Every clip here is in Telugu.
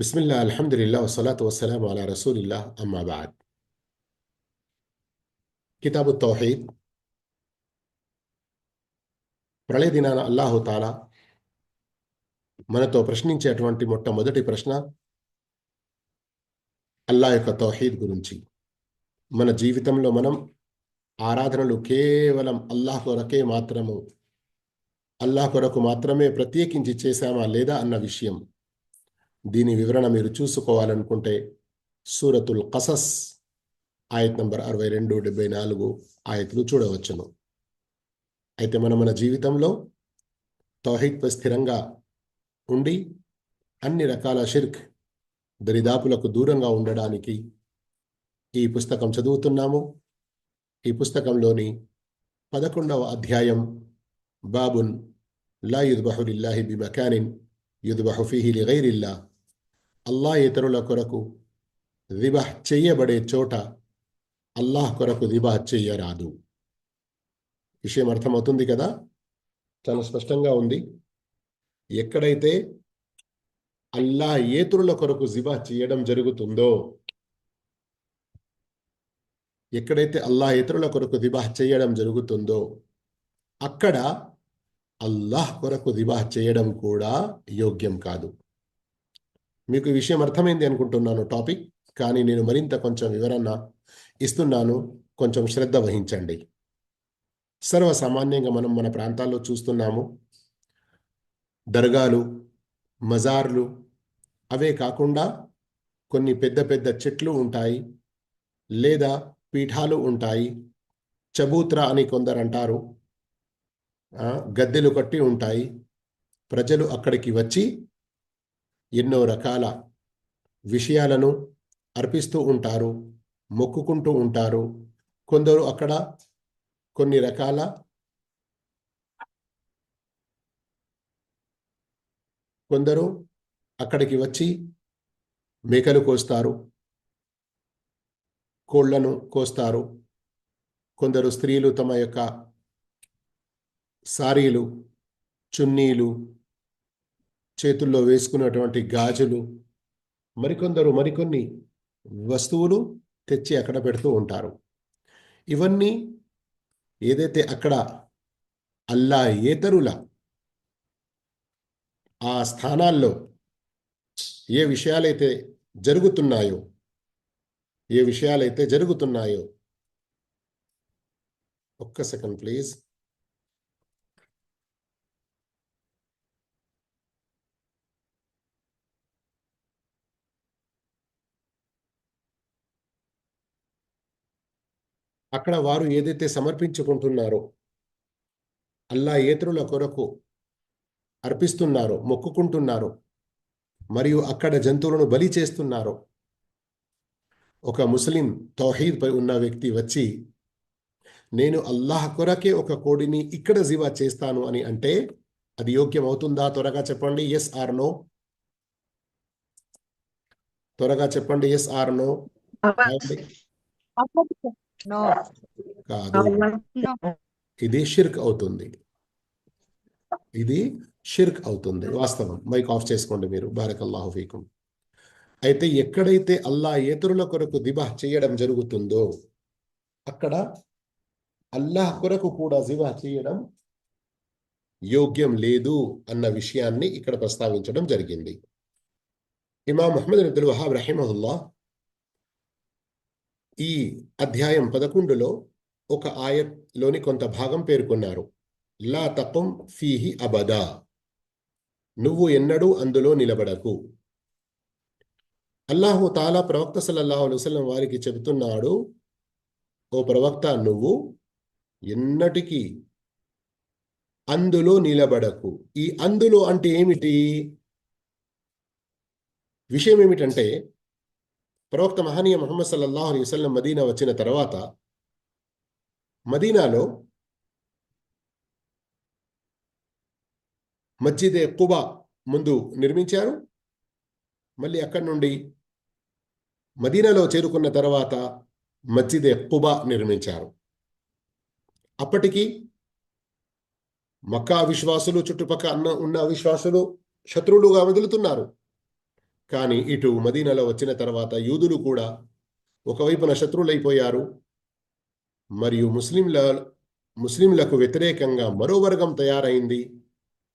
బిస్మిల్లా అల్హమ్దుల్లా వసలాతు వసలాం అలా రసూలిల్లా అమ్మాబాద్ కితాబు తౌహీద్ ప్రళయ దినాన అల్లాహు తాలా మనతో ప్రశ్నించేటువంటి మొట్టమొదటి ప్రశ్న అల్లా యొక్క తౌహీద్ గురించి. మన జీవితంలో మనం ఆరాధనలు కేవలం అల్లాహ్ కొరకే మాత్రము అల్లాహ్ కొరకు మాత్రమే ప్రత్యేకించి చేశామా లేదా అన్న విషయం దీని వివరణ మీరు చూసుకోవాలనుకుంటే సూరతుల్ కసస్ ఆయత్ నంబర్ అరవై రెండు డెబ్బై నాలుగు ఆయతులు చూడవచ్చును. అయితే మనం మన జీవితంలో తౌహీద్పై స్థిరంగా ఉండి అన్ని రకాల షిర్క్ దరిదాపులకు దూరంగా ఉండడానికి ఈ పుస్తకం చదువుతున్నాము. ఈ పుస్తకంలోని పదకొండవ అధ్యాయం బాబున్ లా యుద్బహు లిల్లాహి బిమకానిన్ యుద్బహు ఫీహి లిగైరిల్లా అల్లా ఇతరుల కొరకు దిబహ్ చెయ్యబడే చోట అల్లాహ్ కొరకు దిబా చెయ్యరాదు విషయం అర్థమవుతుంది కదా? చాలా స్పష్టంగా ఉంది. ఎక్కడైతే అల్లాహ్ ఏతురుల కొరకు జిబా చేయడం జరుగుతుందో ఎక్కడైతే అల్లాహ్ ఇతరుల కొరకు దిబాహ్ చేయడం జరుగుతుందో అక్కడ అల్లాహ్ కొరకు దిబాహ్ చేయడం కూడా యోగ్యం కాదు. మీకు ఈ విషయం అర్థమైంది అనుకుంటున్నాను టాపిక్ కానీ నేను మరింత కొంచెం వివరణ ఇస్తున్నాను. కొంచెం శ్రద్ధ వహించండి. సర్వసామాన్యంగా మనం మన ప్రాంతాల్లో చూస్తున్నాము. దర్గాలు మజార్లు అవే కాకుండా కొన్ని పెద్ద పెద్ద చెట్లు ఉంటాయి లేదా పీఠాలు ఉంటాయి. చబూత్ర అని కొందరు అంటారు గద్దెలు కట్టి ఉంటాయి. ప్రజలు అక్కడికి వచ్చి ఎన్నో రకాల విషయాలను అర్పిస్తూ ఉంటారు మొక్కుకుంటూ ఉంటారు. కొందరు అక్కడ కొన్ని రకాల కొందరు అక్కడికి వచ్చి మేకలు కోస్తారు కోళ్ళను కోస్తారు. కొందరు స్త్రీలు తమ యొక్క సారీలు చున్నీలు చేతుల్లో వేసుకున్నటువంటి గాజులు మరికొందరు మరికొన్ని వస్తువులు తెచ్చి అక్కడ పెడుతూ ఉంటారు. ఇవన్నీ ఏదైతే అక్కడ అల్లా ఏతరుల ఆ స్థానాల్లో ఏ విషయాలైతే జరుగుతున్నాయో ఏ విషయాలైతే జరుగుతున్నాయో ఒక్క సెకండ్ ప్లీజ్. అక్కడ వారు ఏదైతే సమర్పించుకుంటున్నారో అల్లా ఏతరుల కొరకు అర్పిస్తున్నారో మొక్కుకుంటున్నారో మరియు అక్కడ జంతువులను బలి చేస్తున్నారో ఒక ముస్లిం తౌహీద్ పై ఉన్న వ్యక్తి వచ్చి నేను అల్లాహ్ కొరకే ఒక కోడిని ఇక్కడ జివా చేస్తాను అని అంటే అది యోగ్యం అవుతుందా త్వరగా చెప్పండి ఎస్ ఆర్ నో త్వరగా చెప్పండి ఎస్ ఆర్ నో కాదు. ఇది షిర్క్ అవుతుంది. ఇది షిర్క్ అవుతుంది వాస్తవం. మైక్ ఆఫ్ చేసుకోండి మీరు. బారకల్లాహు ఫీకుం. అయితే ఎక్కడైతే అల్లా ఏతరుల కొరకు దిబాహ్ చేయడం జరుగుతుందో అక్కడ అల్లాహ్ కొరకు కూడా జిబాహ్ చేయడం యోగ్యం లేదు అన్న విషయాన్ని ఇక్కడ ప్రస్తావించడం జరిగింది. ఇమాం మహమ్మద్ అబ్దుల్ వహాబ్ రహిమహుల్లా ఈ అధ్యాయం పదకొండులో ఒక ఆయత్లోని కొంత భాగం పేర్కొన్నారు. లా తపం ఫీహి అబదా. నువ్వు ఎన్నడూ అందులో నిలబడకు. అల్లాహు తాలా ప్రవక్త సల్లల్లాహు అలైవలం వారికి చెబుతున్నాడు ఓ ప్రవక్త నువ్వు ఎన్నటికీ అందులో నిలబడకు. ఈ అందులో అంటే ఏమిటి? విషయం ఏమిటంటే ప్రవక్త మహనీయ ముహమ్మద్ సల్లల్లాహు అలీ వసల్లం మదీనా వచ్చిన తర్వాత మదీనాలో మస్జిదే కుబా ముందు నిర్మించారు. మళ్ళీ అక్కడి నుండి మదీనాలో చేరుకున్న తర్వాత మస్జిదే కుబా నిర్మించారు. అప్పటికి మక్కా విశ్వాసులు చుట్టుపక్కల అన్న ఉన్న విశ్వాసులు శత్రువులుగా వదులుతున్నారు కానీ ఇటు మదీనాలో వచ్చిన తర్వాత యూదులు కూడా ఒకవైపున శత్రువులైపోయారు. మరియు ముస్లింల ముస్లింలకు వ్యతిరేకంగా మరో వర్గం తయారైంది.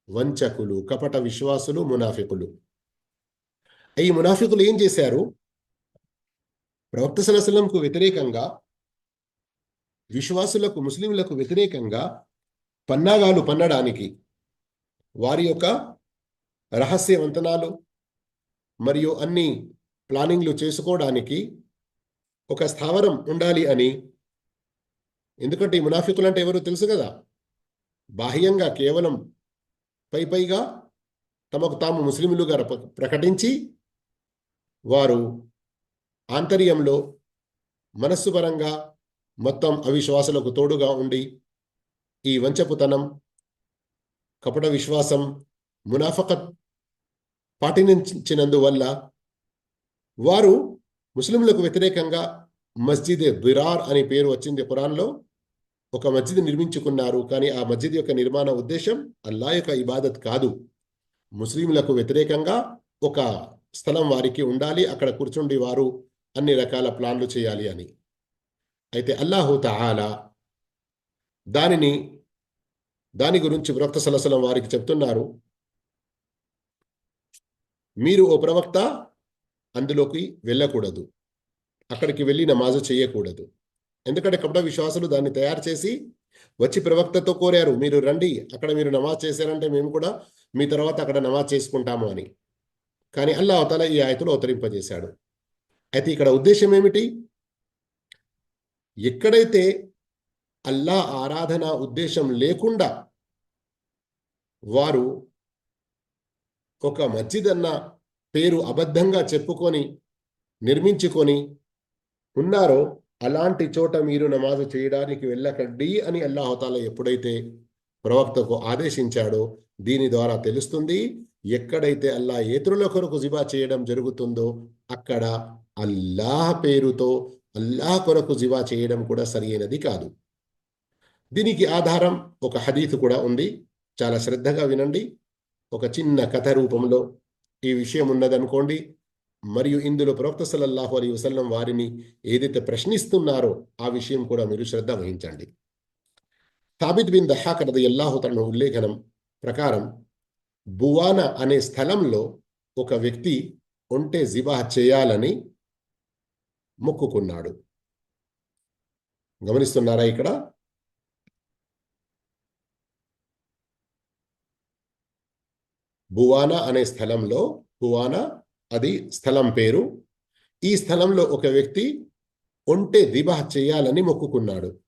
వంచకులు కపట విశ్వాసులు మునాఫికులు. ఈ మునాఫికులు ఏం చేశారు? ప్రవక్త సలసలంకు వ్యతిరేకంగా విశ్వాసులకు ముస్లింలకు వ్యతిరేకంగా పన్నాగాలు పన్నడానికి వారి యొక్క రహస్య వంతనాలు మరియు అన్ని ప్లానింగ్లు చేసుకోవడానికి ఒక స్థావరం ఉండాలి అని. ఎందుకంటే ఈ మునాఫికులు అంటే ఎవరు తెలుసు కదా? బాహ్యంగా కేవలం పై పైగా తమకు తాము ముస్లింలుగా ప్రకటించి వారు ఆంతర్యంలో మనస్సు పరంగా మొత్తం అవిశ్వాసులకు తోడుగా ఉండి ఈ వంచపుతనం కపట విశ్వాసం మునాఫకత్ పాటించినందువల్ల వారు ముస్లింలకు వ్యతిరేకంగా మస్జిద్ బిరార్ అనే పేరు వచ్చింది ఖురాన్లో. ఒక మస్జిద్ నిర్మించుకున్నారు కానీ ఆ మస్జిద్ యొక్క నిర్మాణ ఉద్దేశం అల్లా యొక్క ఇబాదత్ కాదు. ముస్లింలకు వ్యతిరేకంగా ఒక స్థలం వారికి ఉండాలి అక్కడ కూర్చుండి వారు అన్ని రకాల ప్లాన్లు చేయాలి అని. అయితే అల్లాహు తహాలా దానిని దాని గురించి ప్రవక్త సలసలం వారికి చెప్తున్నారు. మీరు ఓ ప్రవక్త అందులోకి వెళ్ళకూడదు. అక్కడికి వెళ్ళి నమాజు చేయకూడదు. ఎందుకంటే కపట విశ్వాసులు దాన్ని తయారు చేసి వచ్చి ప్రవక్తతో కోరారు మీరు రండి అక్కడ మీరు నమాజ్ చేశారంటే మేము కూడా మీ తర్వాత అక్కడ నమాజ్ చేసుకుంటాము అని. కానీ అల్లా అవతల ఈ ఆయతులు అవతరింపజేశాడు. అయితే ఇక్కడ ఉద్దేశం ఏమిటి? ఎక్కడైతే అల్లా ఆరాధన ఉద్దేశం లేకుండా వారు ఒక మస్జిదన్న పేరు అబద్ధంగా చెప్పుకొని నిర్మించుకొని ఉన్నారో అలాంటి చోట మీరు నమాజు చేయడానికి వెళ్ళకండి అని అల్లాహతాల ఎప్పుడైతే ప్రవక్తకు ఆదేశించాడో దీని ద్వారా తెలుస్తుంది ఎక్కడైతే అల్లా ఏతరుల కొరకు జిబా చేయడం జరుగుతుందో అక్కడ అల్లాహ్ పేరుతో అల్లాహ్ కొరకు జివా చేయడం కూడా సరియైనది కాదు. దీనికి ఆధారం ఒక హదీత్ కూడా ఉంది. చాలా శ్రద్ధగా వినండి. ఒక చిన్న కథ రూపంలో ఈ విషయం ఉన్నదనుకోండి. మరియు ఇందులో ప్రవక్త సల్లల్లాహు అలీ వసల్లం వారిని ఏదైతే ప్రశ్నిస్తున్నారో ఆ విషయం కూడా మీరు శ్రద్ధ వహించండి. తాబిద్ బిన్ దహాక్ రది అల్లాహు తన ఉల్లేఖనం ప్రకారం బువానా అనే స్థలంలో ఒక వ్యక్తి ఒంటే జిబాహ్ చేయాలని మొక్కుకున్నాడు. గమనిస్తున్నారా ఇక్కడ? భువానా అనే స్థలంలో భువానా అది స్థలం పేరు. ఈ స్థలంలో ఒక వ్యక్తి ఒంటె దిబాహ్ చేయాలని మొక్కుకున్నాడు.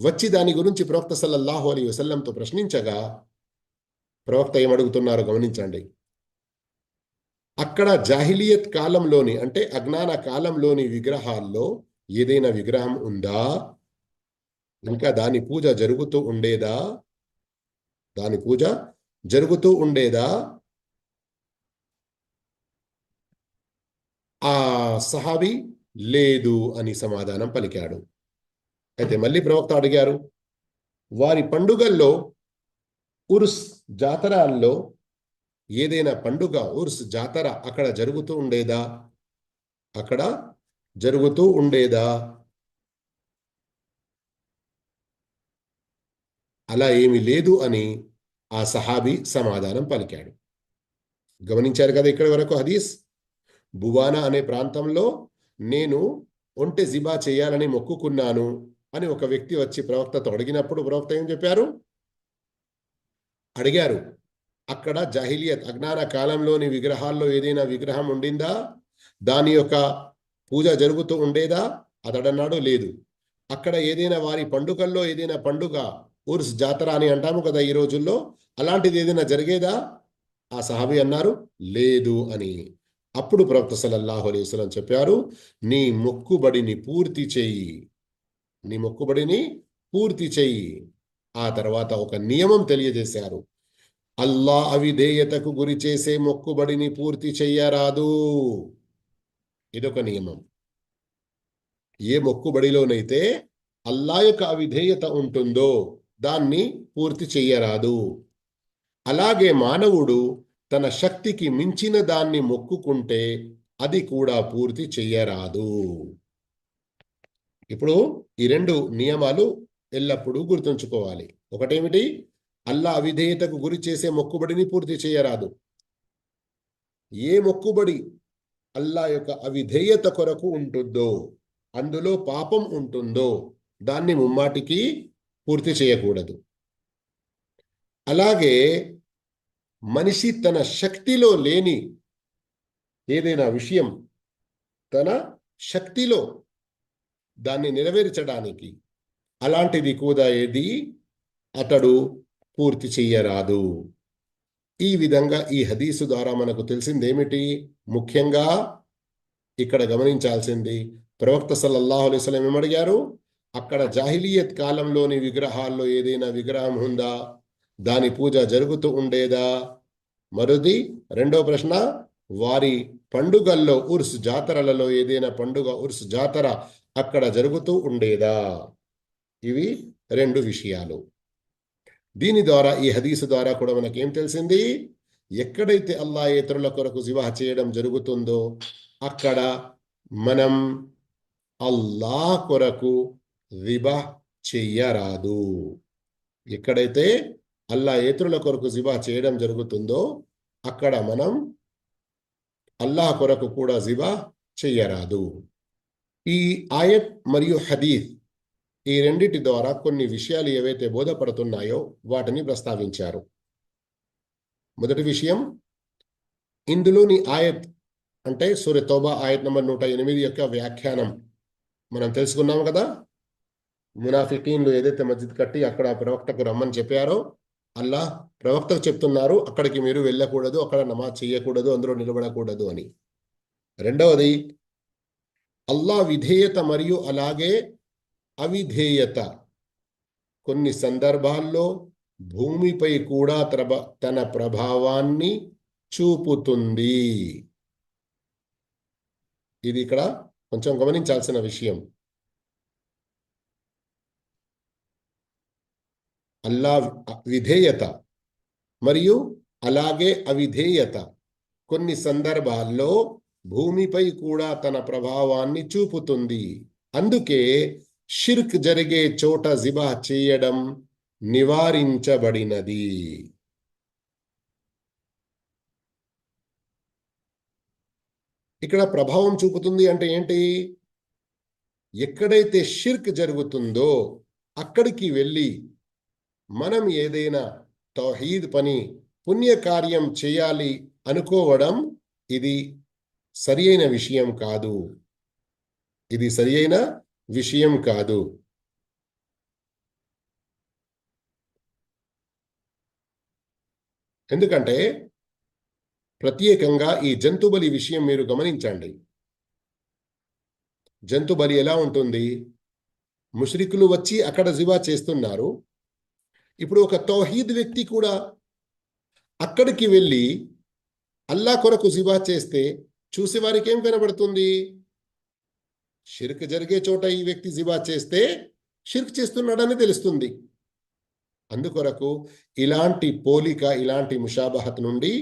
వచ్చి దాని గురించి ప్రవక్త సల్లల్లాహు అలీ వసల్లంతో ప్రశ్నించగా ప్రవక్త ఏమడుగుతున్నారో గమనించండి. అక్కడ జాహిలియత్ కాలంలోని అంటే అజ్ఞాన కాలంలోని విగ్రహాల్లో ఏదైనా విగ్రహం ఉందా? ఇంకా దాని పూజ జరుగుతూ ఉండేదా? దాని పూజ జరుగుతూ ఉండేదా? ఆ సహాబి లేదు అని సమాధానం పలికాడు. అయితే మళ్ళీ ప్రవక్త అడిగారు వారి పండుగల్లో ఉర్స్ జాతరాల్లో ఏదైనా పండుగ ఉర్స్ జాతర అక్కడ జరుగుతూ ఉండేదా? అక్కడ జరుగుతూ ఉండేదా? అలా ఏమీ లేదు అని ఆ సహాబీ సమాధానం పలికాడు. గమనించారు కదా ఇక్కడి వరకు హదీస్? బువానా అనే ప్రాంతంలో నేను ఒంటె జిబా చేయాలని మొక్కుకున్నాను అని ఒక వ్యక్తి వచ్చి ప్రవక్తతో అడిగినప్పుడు ప్రవక్త ఏం చెప్పారు? అడిగారు అక్కడ జహిలియత్ అజ్ఞాన కాలంలోని విగ్రహాల్లో ఏదైనా విగ్రహం ఉండిందా? దాని యొక్క పూజ జరుగుతూ ఉండేదా? అతడన్నాడు లేదు. అక్కడ ఏదైనా వారి పండుగల్లో ఏదైనా పండుగ ఉర్స్ జాతర అని అంటాము కదా ఈ రోజుల్లో. అలాంటిది ఏదైనా జరిగేదా? ఆ సహాబి అన్నారు లేదు అని. అప్పుడు ప్రవక్త సల్లల్లాహు అలైహి వసలం చెప్పారు నీ మొక్కుబడిని పూర్తి చెయ్యి నీ మొక్కుబడిని పూర్తి చెయ్యి ఆ తర్వాత ఒక నియమం తెలియజేశారు అల్లా అవిధేయతకు గురి చేసే మొక్కుబడిని పూర్తి చెయ్యరాదు. ఇదొక నియమం. ఏ మొక్కుబడిలోనైతే అల్లా యొక్క అవిధేయత ఉంటుందో దాన్ని పూర్తి చెయ్యరాదు. అలాగే మానవుడు తన శక్తికి మించిన దాన్ని మొక్కుకుంటే అది కూడా పూర్తి చెయ్యరాదు. ఇప్పుడు ఈ రెండు నియమాలు ఎల్లప్పుడూ గుర్తుంచుకోవాలి. ఒకటేమిటి? అల్లా అవిధేయతకు గురి చేసే మొక్కుబడిని పూర్తి చేయరాదు ఏ మొక్కుబడి అల్లా యొక్క అవిధేయత కొరకు ఉంటుందో అందులో పాపం ఉంటుందో దాన్ని ముమ్మాటికి పూర్తి చేయకూడదు. అలాగే మనిషి తన శక్తిలో లేని ఏదైనా విషయం తన శక్తిలో దాన్ని నెరవేర్చడానికి అలాంటిది కూడా ఏది? అతడు పూర్తి చెయ్యరాదు. ఈ విధంగా ఈ హదీసు ద్వారా మనకు తెలిసిందేమిటి? ముఖ్యంగా ఇక్కడ గమనించాల్సింది ప్రవక్త సల్లల్లాహు అలైహి వసల్లం ఏమడిగారు? అక్కడ జాహిలియత్ కాలంలోని విగ్రహాల్లో ఏదైనా విగ్రహం ఉందా? దాని పూజ జరుగుతూ ఉండేదా? మరుది రెండో ప్రశ్న వారి పండుగల్లో ఉర్స్ జాతరలలో ఏదైనా పండుగ ఉర్స్ జాతర అక్కడ జరుగుతూ ఉండేదా? ఇవి రెండు విషయాలు. దీని ద్వారా ఈ హదీసు ద్వారా కూడా మనకేం తెలిసింది? ఎక్కడైతే అల్లా ఇతరుల కొరకు జివాహ చేయడం జరుగుతుందో అక్కడ మనం అల్లా కొరకు రిబా చెయ్యరాదు. ఎక్కడైతే అల్లా ఏతుల కొరకు జిబా చేయడం జరుగుతుందో అక్కడ మనం అల్లాహ్ కొరకు కూడా జిబా చెయ్యరాదు. ఈ ఆయత్ మరియు హదీత్ ఈ రెండిటి ద్వారా కొన్ని విషయాలు ఏవైతే బోధపడుతున్నాయో వాటిని ప్రస్తావించారు. మొదటి విషయం ఇందులోని ఆయత్ అంటే సూర్య తోబా ఆయత్ నంబర్ నూట ఎనిమిది యొక్క వ్యాఖ్యానం మనం తెలుసుకున్నాం కదా? మునాఫికీన్లు ఏదైతే మస్జిద్ కట్టి అక్కడ ప్రవక్తకు రమ్మని చెప్పారో అల్లా ప్రవక్తకు చెప్తున్నారు అక్కడికి మీరు వెళ్ళకూడదు అక్కడ నమాజ్ చేయకూడదు అందులో నిలబడకూడదు అని. రెండవది అల్లా విధేయత మరియు అలాగే అవిధేయత. కొన్ని సందర్భాల్లో భూమిపై కూడా త్రబ తన ప్రభావాన్ని చూపుతుంది. ఇది ఇక్కడ కొంచెం గమనించాల్సిన విషయం. అల్లా విధేయత మరియు అలాగే అవిధేయత. కొన్ని సందర్భాల్లో భూమిపై కూడా తన ప్రభావాన్ని చూపుతుంది. అందుకే షిర్క్ జరిగే చోట జిబా చేయడం నివారించబడినది. ఇక్కడ ప్రభావం చూపుతుంది అంటే ఏంటి? ఎక్కడైతే షిర్క్ జరుగుతుందో అక్కడికి వెళ్ళి మనం ఏదైనా తౌహీద్ పని పుణ్యకార్యం చేయాలి అనుకోవడం ఇది సరి అయిన విషయం కాదు. ఇది సరి అయిన విషయం కాదు. ఎందుకంటే ప్రత్యేకంగా ఈ జంతుబలి విషయం మీరు గమనించండి. జంతుబలి ఎలా ఉంటుంది? ముష్రికులు వచ్చి అక్కడ జివా చేస్తున్నారు. ఇప్పుడు ఒక తౌహీద్ వ్యక్తి కూడా అక్కడికి వెళ్ళి అల్లా కొరకు జిబా చేస్తే చూసే వారికి ఏం కనబడుతుంది షిర్క్ జరిగే చోట ఈ వ్యక్తి జిబా చేస్తే షిర్క్ చేస్తున్నాడని తెలుస్తుంది. అందుకొరకు ఇలాంటి పోలిక ఇలాంటి ముషాబహత్ నుండి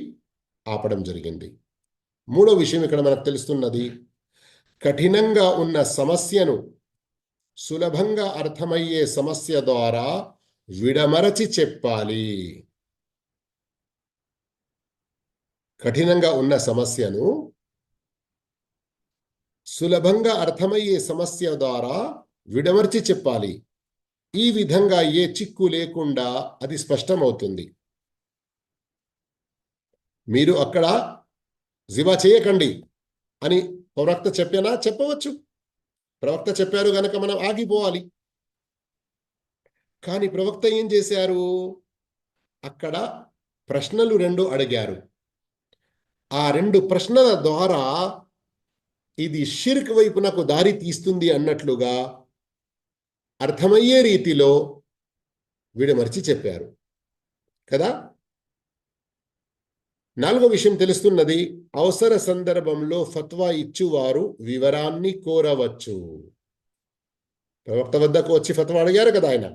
ఆపడం జరిగింది. మూడో విషయం ఇక్కడ మనకు తెలుస్తున్నది కఠినంగా ఉన్న సమస్యను సులభంగా అర్థమయ్యే సమస్య ద్వారా విడమరచి చెప్పాలి. కఠినంగా ఉన్న సమస్యను సులభంగా అర్థమయ్యే సమస్య ద్వారా విడమర్చి చెప్పాలి. ఈ విధంగా ఏ చిక్కు లేకుండా అది స్పష్టమవుతుంది. మీరు అక్కడ జివా చేయకండి అని ప్రవక్త చెప్పినా చెప్పవచ్చు. ప్రవక్త చెప్పారు గనక మనం ఆగిపోవాలి. కానీ ప్రవక్త ఏం చేశారు? అక్కడ ప్రశ్నలు రెండు అడిగారు. ఆ రెండు ప్రశ్నల ద్వారా ఇది షిర్క్ వైపునకు దారి తీస్తుంది అన్నట్లుగా అర్థమయ్యే రీతిలో విడమర్చి చెప్పారు. కదా? నాలుగో విషయం తెలుస్తున్నది అవసర సందర్భంలో ఫత్వా ఇచ్చువారు వివరాన్ని కోరవచ్చు. ప్రవక్త వద్దకు వచ్చి ఫత్వా అడిగారు కదా ఆయన?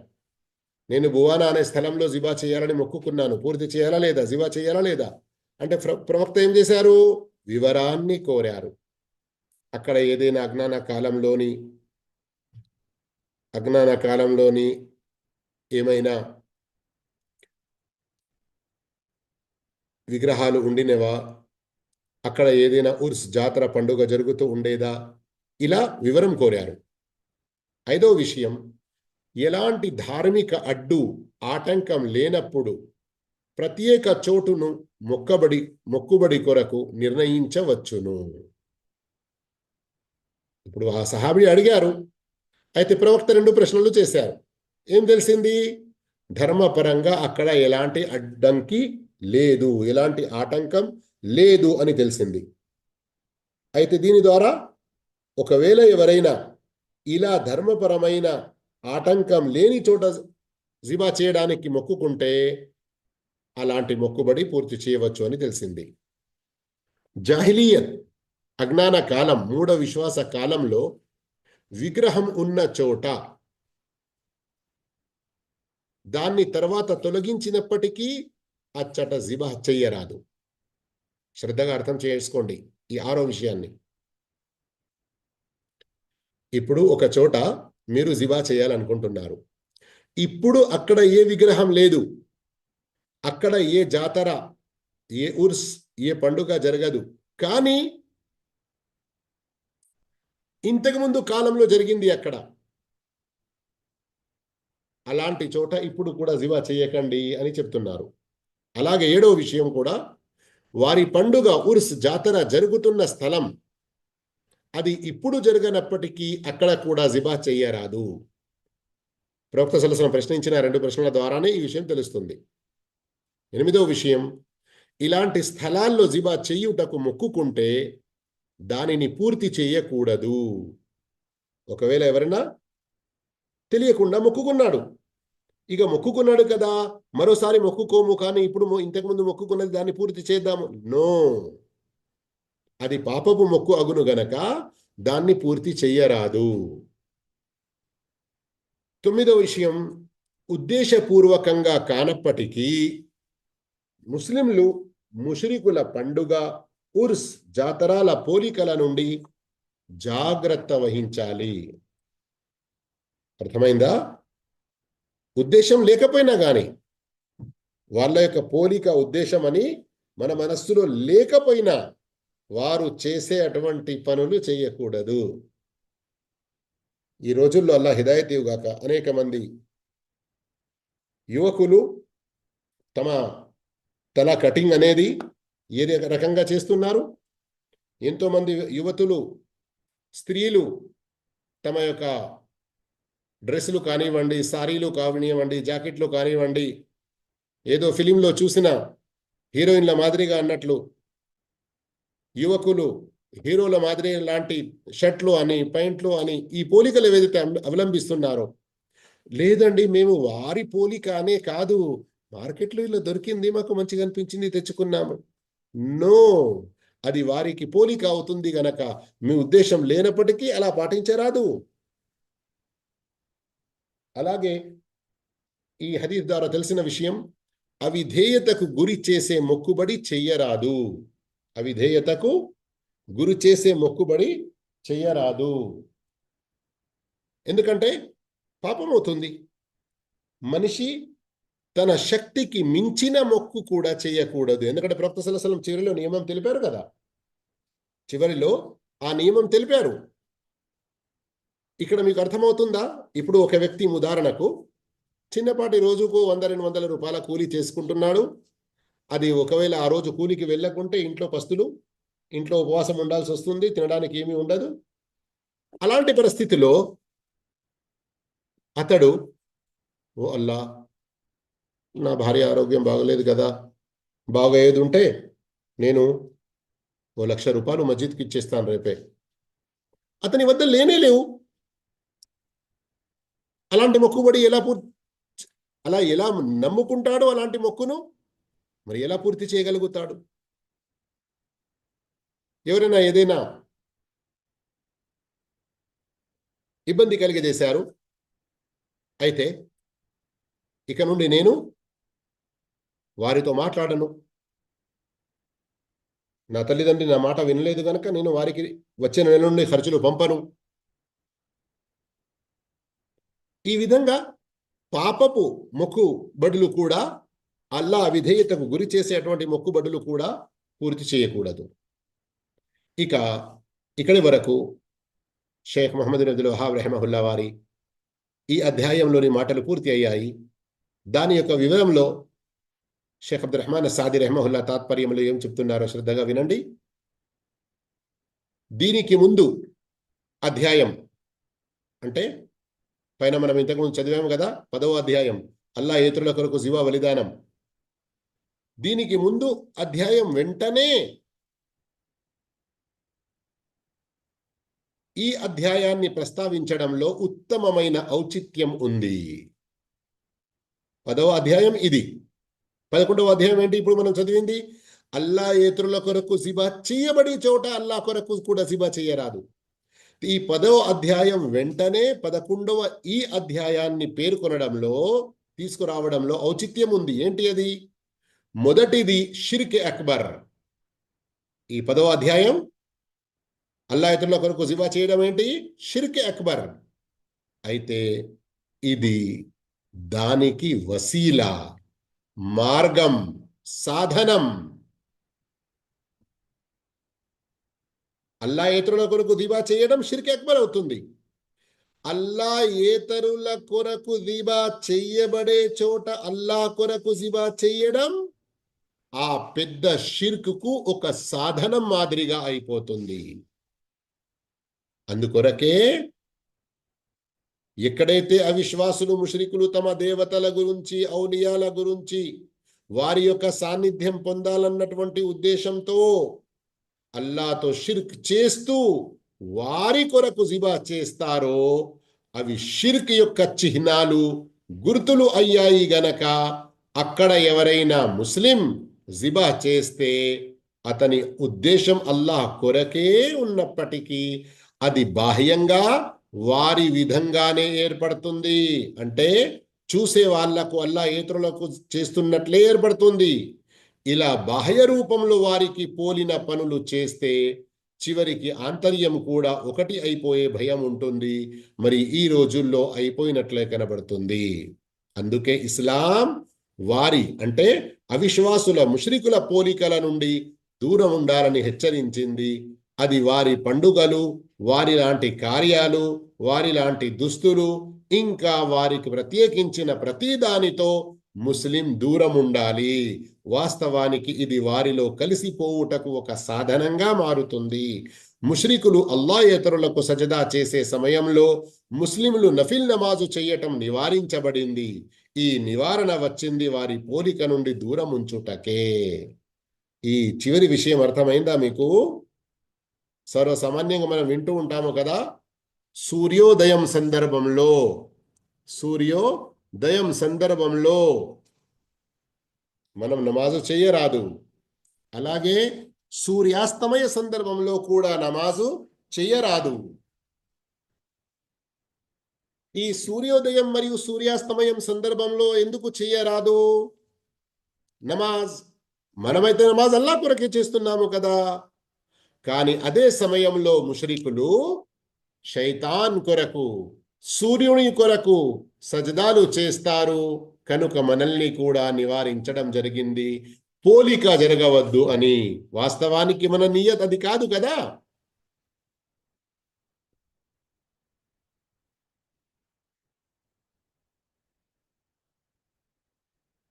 నేను భువానా అనే స్థలంలో జిబా చేయాలని మొక్కుకున్నాను. పూర్తి చేయాలా లేదా? జిబా చేయాలా లేదా? అంటే ప్ర- ప్రవక్త ఏం చేశారు? వివరాన్ని కోరారు. అక్కడ ఏదైనా అజ్ఞాన కాలంలోని అజ్ఞాన కాలంలోని ఏమైనా విగ్రహాలు ఉండినవా? అక్కడ ఏదైనా ఉర్స్ జాతర పండుగ జరుగుతూ ఉండేదా? ఇలా వివరం కోరారు. ఐదో విషయం ఎలాంటి ధార్మిక అడ్డు ఆటంకం లేనప్పుడు ప్రత్యేక చోటును మొక్కబడి మొక్కుబడి కొరకు నిర్ణయించవచ్చును. ఇప్పుడు ఆ సహాబి అడిగారు. అయితే ప్రవక్త రెండు ప్రశ్నలు చేశారు. ఏం తెలిసింది? ధర్మపరంగా అక్కడ ఎలాంటి అడ్డంకి లేదు ఎలాంటి ఆటంకం లేదు అని తెలిసింది. అయితే దీని ద్వారా ఒకవేళ ఎవరైనా ఇలా ధర్మపరమైన ఆటంకం లేని చోట జిబా చేయడానికి మొక్కుకుంటే అలాంటి మొక్కుబడి పూర్తి చేయవచ్చు అని తెలిసింది. జాహిలియత్ అజ్ఞాన కాలం మూఢ విశ్వాస కాలంలో విగ్రహం ఉన్న చోట దాన్ని తర్వాత తొలగించినప్పటికీ అచ్చట జిబా చెయ్యరాదు. శ్రద్ధగా అర్థం చేసుకోండి ఈ ఆరో విషయాన్ని. ఇప్పుడు ఒక చోట మీరు జివా చేయాలనుకుంటున్నారు. ఇప్పుడు అక్కడ ఏ విగ్రహం లేదు. అక్కడ ఏ జాతర ఏ ఉర్స్ ఏ పండుగ జరగదు. కానీ ఇంతకుముందు కాలంలో జరిగింది అక్కడ. అలాంటి చోట ఇప్పుడు కూడా జివా చేయకండి అని చెప్తున్నారు. అలాగే ఏడో విషయం కూడా వారి పండుగ ఉర్స్ జాతర జరుగుతున్న స్థలం అది ఇప్పుడు జరగనప్పటికీ అక్కడ కూడా జిబా చెయ్యరాదు. ప్రవక్త సలసన ప్రశ్నించిన రెండు ప్రశ్నల ద్వారానే ఈ విషయం తెలుస్తుంది. ఎనిమిదో విషయం ఇలాంటి స్థలాల్లో జిబా చెయ్యుటకు మొక్కుకుంటే దానిని పూర్తి చేయకూడదు. ఒకవేళ ఎవరైనా తెలియకుండా మొక్కుకున్నాడు. ఇక మొక్కుకున్నాడు కదా మరోసారి మొక్కుకోము కానీ ఇప్పుడు ఇంతకుముందు మొక్కుకున్నది దాన్ని పూర్తి చేద్దాము. నో. అది పాపపు మొక్కు అగును గనక దాన్ని పూర్తి చెయ్యరాదు. తొమ్మిదో విషయం ఉద్దేశపూర్వకంగా కానప్పటికీ ముస్లింలు ముషరికుల పండుగ ఉర్స్ జాతరాల పోలికల నుండి జాగ్రత్త వహించాలి. అర్థమైందా? ఉద్దేశం లేకపోయినా కానీ వాళ్ళ యొక్క పోలిక ఉద్దేశం అని మన మనస్సులో లేకపోయినా వారు చేసే అటువంటి పనులు చేయకూడదు. ఈ రోజుల్లో అల్లా హిదాయత్ ఇవ్వగాక అనేక మంది యువకులు తమ తల కటింగ్ అనేది ఏ రకంగా చేస్తున్నారు? ఎంతోమంది యువతులు స్త్రీలు తమ యొక్క డ్రెస్సులు కానివ్వండి సారీలు కానివ్వండి జాకెట్లు కానివ్వండి ఏదో ఫిలింలో చూసిన హీరోయిన్ల మాదిరిగా అన్నట్లు యువకులు హీరోల మాదిరి లాంటి షర్ట్లు అని ప్యాంట్లు అని ఈ పోలికలు ఏవైతే అవలంబిస్తున్నారో లేదండి మేము వారి పోలిక అనే కాదు. మార్కెట్లో ఇలా దొరికింది మాకు మంచిగా అనిపించింది తెచ్చుకున్నాము. నో! అది వారికి పోలిక అవుతుంది గనక మీ ఉద్దేశం లేనప్పటికీ అలా పాటించరాదు. అలాగే ఈ హదీస్ ద్వారా తెలిసిన విషయం అవిధేయతకు గురి చేసే మొక్కుబడి చెయ్యరాదు. అవిధేయతకు గురి చేసే మొక్కుబడి చెయ్యరాదు. ఎందుకంటే పాపం అవుతుంది మనిషి తన శక్తికి మించిన మొక్కు కూడా చేయకూడదు ఎందుకంటే ప్రవక్త సలసలం చివరిలో నియమం తెలిపారు కదా. చివరిలో ఆ నియమం తెలిపారు. ఇక్కడ మీకు అర్థమవుతుందా? ఇప్పుడు ఒక వ్యక్తి ఉదాహరణకు చిన్నపాటి రోజుకు వంద రెండు వందల రూపాయల కూలీ చేసుకుంటున్నాడు. అది ఒకవేళ ఆ రోజు కూలికి వెళ్ళకుంటే ఇంట్లో పస్తులు ఇంట్లో ఉపవాసం ఉండాల్సి వస్తుంది తినడానికి ఏమీ ఉండదు. అలాంటి పరిస్థితిలో అతడు ఓ అల్లా నా భార్య ఆరోగ్యం బాగలేదు కదా బాగయ్యేది ఉంటే నేను ఓ లక్ష రూపాయలు మస్జిద్కి ఇచ్చేస్తాను రేపే. అతని వద్ద లేనే లేవు. అలాంటి మొక్కుబడి ఎలా అలా ఎలా నమ్ముకుంటాడో అలాంటి మొక్కును మరి ఎలా పూర్తి చేయగలుగుతాడు? ఎవరైనా ఏదైనా ఇబ్బంది కలిగజేశారు అయితే ఇక నుండి నేను వారితో మాట్లాడను. నా తల్లిదండ్రి నా మాట వినలేదు కనుక నేను వారికి వచ్చిన నెల నుండి ఖర్చులు పంపను. ఈ విధంగా పాపపు మొక్కు బడులు కూడా అల్లా విధేయతకు గురి చేసేటువంటి మొక్కుబడులు కూడా పూర్తి చేయకూడదు. ఇక ఇక్కడి వరకు షేఖ్ మొహమ్మద్ నబుల్ వహాబ్ రెహమహుల్లా వారి ఈ అధ్యాయంలోని మాటలు పూర్తి అయ్యాయి. దాని యొక్క వివరంలో షేఖ్ అబ్దుల్ రహమాన్ సాది రెహమహుల్లా తాత్పర్యంలో ఏం చెప్తున్నారో శ్రద్ధగా వినండి. దీనికి ముందు అధ్యాయం అంటే పైన మనం ఇంతకుముందు చదివాము కదా పదవ అధ్యాయం. అల్లా ఏతుల కొరకు జీవ బలిదానం. దీనికి ముందు అధ్యాయం వెంటనే ఈ అధ్యాయాన్ని ప్రస్తావించడంలో ఉత్తమమైన ఔచిత్యం ఉంది. పదవ అధ్యాయం ఇది. పదకొండవ అధ్యాయం ఏంటి? ఇప్పుడు మనం చదివింది అల్లా ఏతుల కొరకు సిబా చేయబడి చోట అల్లా కొరకు కూడా సిబా చేయరాదు. ఈ పదవ అధ్యాయం వెంటనే పదకొండవ ఈ అధ్యాయాన్ని పేర్కొనడంలో తీసుకురావడంలో ఔచిత్యం ఉంది. ఏంటి అది? మొదటిది షిర్క్ అక్బర్. ఈ పదవ అధ్యాయం అల్లా కొరకు జివా చేయడం ఏంటి? షిర్క్ అక్బర్. అయితే ఇది దానికి వసీల మార్గం సాధనం. అల్లా ఏతరుల కొరకు దివా చేయడం షిర్క్ అక్బర్ అవుతుంది. అల్లా ఏతరుల కొరకు దిబా చెయ్యబడే చోట అల్లా కొరకు దిబా చేయడం ఆ పెద్ద షిర్కుకు ఒక సాధనం మాదిరిగా అయిపోతుంది. అందుకొరకే ఎక్కడైతే అవిశ్వాసులు ముష్రికులు తమ దేవతల గురించి ఔలియాల గురించి వారి యొక్క సాన్నిధ్యం పొందాలన్నటువంటి ఉద్దేశంతో అల్లాతో షిర్క్ చేస్తూ వారి కొరకు జిబా చేస్తారో అవి షిర్క్ యొక్క చిహ్నాలు గుర్తులు అయ్యాయి గనక అక్కడ ఎవరైనా ముస్లిం జిబా చేస్తే అతని ఉద్దేశం అల్లాహ్ కొరకే ఉన్నప్పటికీ అది బాహ్యంగా వారి విధంగానే ఏర్పడుతుంది. అంటే చూసే వాళ్ళకు అల్లా ఇతరులకు చేస్తున్నట్లే ఏర్పడుతుంది. ఇలా బాహ్య రూపంలో వారికి పోలిన పనులు చేస్తే చివరికి ఆంతర్యం కూడా ఒకటి అయిపోయే భయం ఉంటుంది. మరి ఈ రోజుల్లో అయిపోయినట్లే కనబడుతుంది. అందుకే ఇస్లాం వారి అంటే అవిశ్వాసుల ముష్రికుల పోలికల నుండి దూరం ఉండాలని హెచ్చరించింది. అది వారి పండుగలు వారి లాంటి కార్యాలు వారి లాంటి దుస్తులు ఇంకా వారికి ప్రత్యేకించిన ప్రతి దానితో ముస్లిం దూరం ఉండాలి. వాస్తవానికి ఇది వారిలో కలిసిపోవుటకు ఒక సాధనంగా మారుతుంది. ముష్రికులు అల్లాయేతరులకు సజదా చేసే సమయంలో ముస్లింలు నఫిల్ నమాజు చేయటం నివారించబడింది. ఈ నివారణ వచ్చింది వారి పోలిక నుండి దూరం ఉంచుటకే ఈ చివరి విషయం అర్థమైందా మీకు? సర్వసామాన్యంగా మనం వింటూ ఉంటాము కదా సూర్యోదయం సందర్భంలో సూర్యోదయం సందర్భంలో మనం నమాజు చేయరాదు. అలాగే సూర్యాస్తమయ సందర్భంలో కూడా నమాజు చేయరాదు. ఈ సూర్యోదయం మరియు సూర్యాస్తమయం సందర్భంలో ఎందుకు చేయరాదు? నమాజ్ మనమైతే నమాజ్ అల్లా కొరకే చేస్తున్నాము కదా. కానీ అదే సమయంలో ముషరికులు శైతాన్ కొరకు సూర్యుని కొరకు సజదాలు చేస్తారు. కనుక మనల్ని కూడా నివారించడం జరిగింది. పోలిక జరగవద్దు అని వాస్తవానికి మన నియత్ అది కాదు కదా.